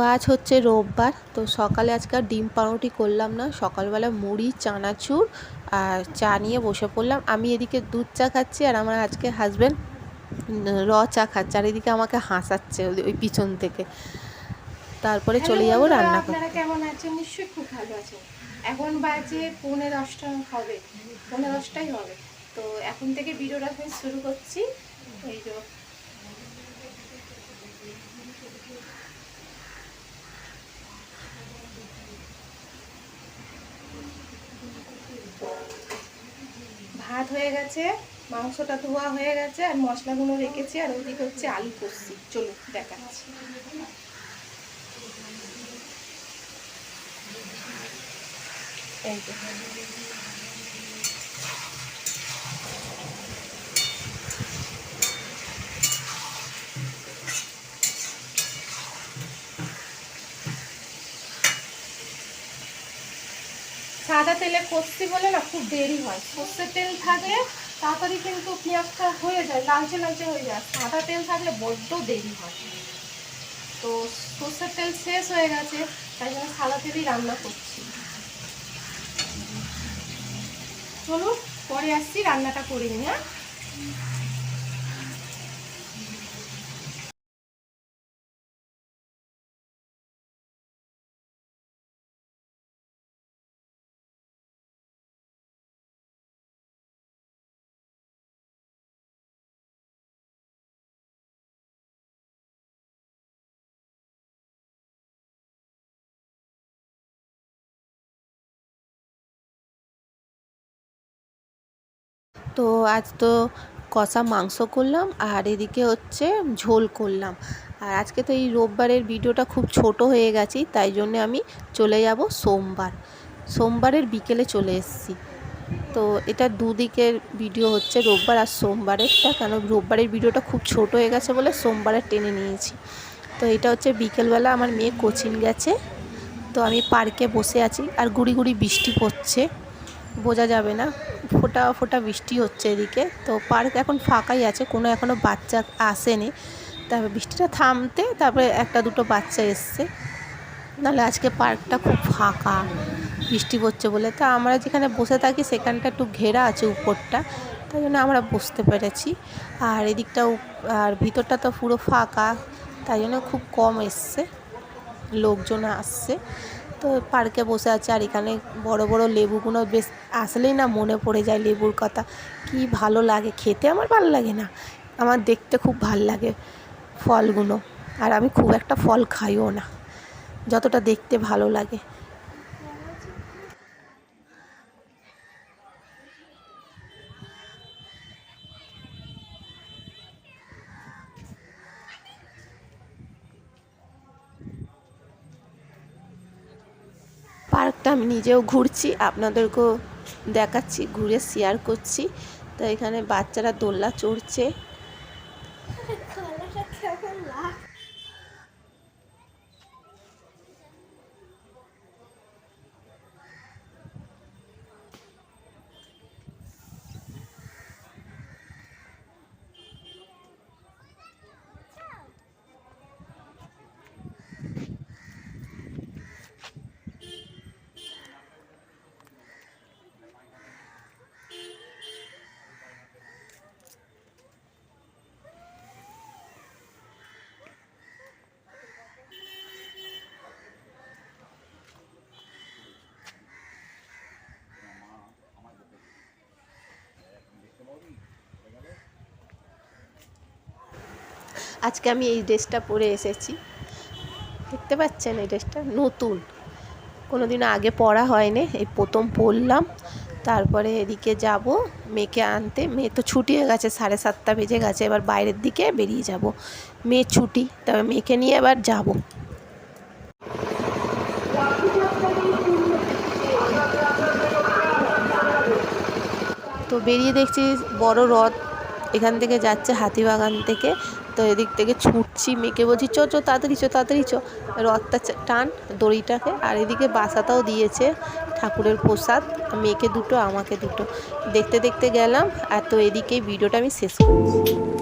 আজ হচ্ছে রোববার তো সকালে আজকে আর ডিম পাউরুটি করলাম না। সকালবেলা মুড়ি চানাচুর আর চা নিয়ে বসে পড়লাম। আমি এদিকে দুধ চা খাচ্ছি আর আমার আজকে হাজব্যান্ড র চা খাচ্ছে আর এদিকে আমাকে হাসাচ্ছে ওই- পিছন থেকে। তারপরে চলে যাব রান্না করতে। আপনারা কেমন আছেন? নিশ্চয়ই খুব ভালো আছেন। এখন বাজে পৌনে দশটা হবে পৌনে দশটাই হবে। তো এখন থেকে ভিডিওটা শুরু করছি। এই যে ভাত হয়ে গেছে, মাংসটা ধোয়া হয়ে গেছে, আর মশলাগুলো রেখেছি, আর ওইদিকে হচ্ছে আলু কষছি। চলো, দেখাচ্ছি। এই সাদা তেলে কষছি বলে না খুব দেরি হয়। সর্ষের তেল থাকলে তাড়াতাড়ি কিন্তু পেঁয়াজটা হয়ে যায়, লালচে লালচে হয়ে যায়। সাদা তেল থাকলে বড্ড দেরি হয়। তো সর্ষের তেল শেষ হয়ে গেছে, তাই জন্য সাদা তেলই রান্না করছি। চলুন, পরে আসছি, রান্নাটা করে নিই হ্যাঁ? তো আজ তো কষা মাংস করলাম আর এদিকে হচ্ছে ঝোল করলাম। আর আজকে তো এই রোববারের ভিডিওটা খুব ছোট হয়ে গেছি, তাই জন্য আমি চলে যাব সোমবার। সোমবারের বিকেলে চলে এসেছি। তো এটা দুদিকের ভিডিও হচ্ছে রোববার আর সোমবারেরটা, কেন রোববারের ভিডিওটা খুব ছোট হয়ে গেছে বলে সোমবারের টেনে নিয়েছি। তো এটা হচ্ছে বিকেলবেলা আমার মেয়ে কোচিং গেছে, তো আমি পার্কে বসে আছি আর গুড়ি গুড়ি বৃষ্টি পড়ছে। বোঝা যাবে না। ফোটা ফোটা বৃষ্টি হচ্ছে এদিকে। তো পার্ক এখন ফাঁকাই আছে, কোনো এখনও বাচ্চা আসেনি। তারপর বৃষ্টিটা থামতে তারপরে একটা দুটো বাচ্চা এসছে। নাহলে আজকে পার্কটা খুব ফাঁকা, বৃষ্টি পড়ছে বলে। তা আমরা যেখানে বসে থাকি সেখানটা একটু ঘেরা আছে উপরটা। তাই জন্য আমরা বসতে পেরেছি। আর এদিকটাও, আর ভিতরটা তো পুরো ফাঁকা, তাই জন্য খুব কম এসছে। লোকজন আসছে। তো পার্কে বসে আছে আর এখানে বড় বড় লেবুগুলো বেশ আসলেই না মনে পড়ে যায় লেবুর কথা। কি ভালো লাগে, খেতে আমার ভালো লাগে না। আমার দেখতে খুব ভালো লাগে ফলগুলো। আর আমি খুব একটা ফল খাইও না, যতটা দেখতে ভালো লাগে। পার্কটা আমি নিজেও ঘুরছি আপনাদেরকেও দেখাচ্ছি ঘুরে শেয়ার করছি। তো এখানে বাচ্চারা দোল্লা চড়ছে। আজকে আমি এই ড্রেসটা পরে এসেছি। দেখতে পাচ্ছেন এই ড্রেসটা? নতুন। কোনো দিন আগে পরা হয়নি। এই প্রথম পরলাম। তারপরে এদিকে যাব, মেয়েকে আনতে। মেয়ে তো ছুটি হয়ে গেছে, সাড়ে সাতটা বেজে গেছে। এবার বাইরের দিকে বেরিয়ে যাব। মেয়ে ছুটি, তবে মেয়েকে নিয়ে এবার যাব। তো বেরিয়ে দেখছি বড় রথ। এখান থেকে যাচ্ছে হাতিবাগান থেকে। তো এদিক থেকে ছুটছি, মেয়েকে বলছি, চো চো, তাড়াতাড়ি চো তাড়াতাড়ি চো। রথটা টান দড়িটাকে, আর এদিকে বাসাটাও দিয়েছে ঠাকুরের প্রসাদ, মেয়েকে দুটো, আমাকে দুটো। দেখতে দেখতে গেলাম, আর তো এদিকে ভিডিওটা আমি শেষ করছি।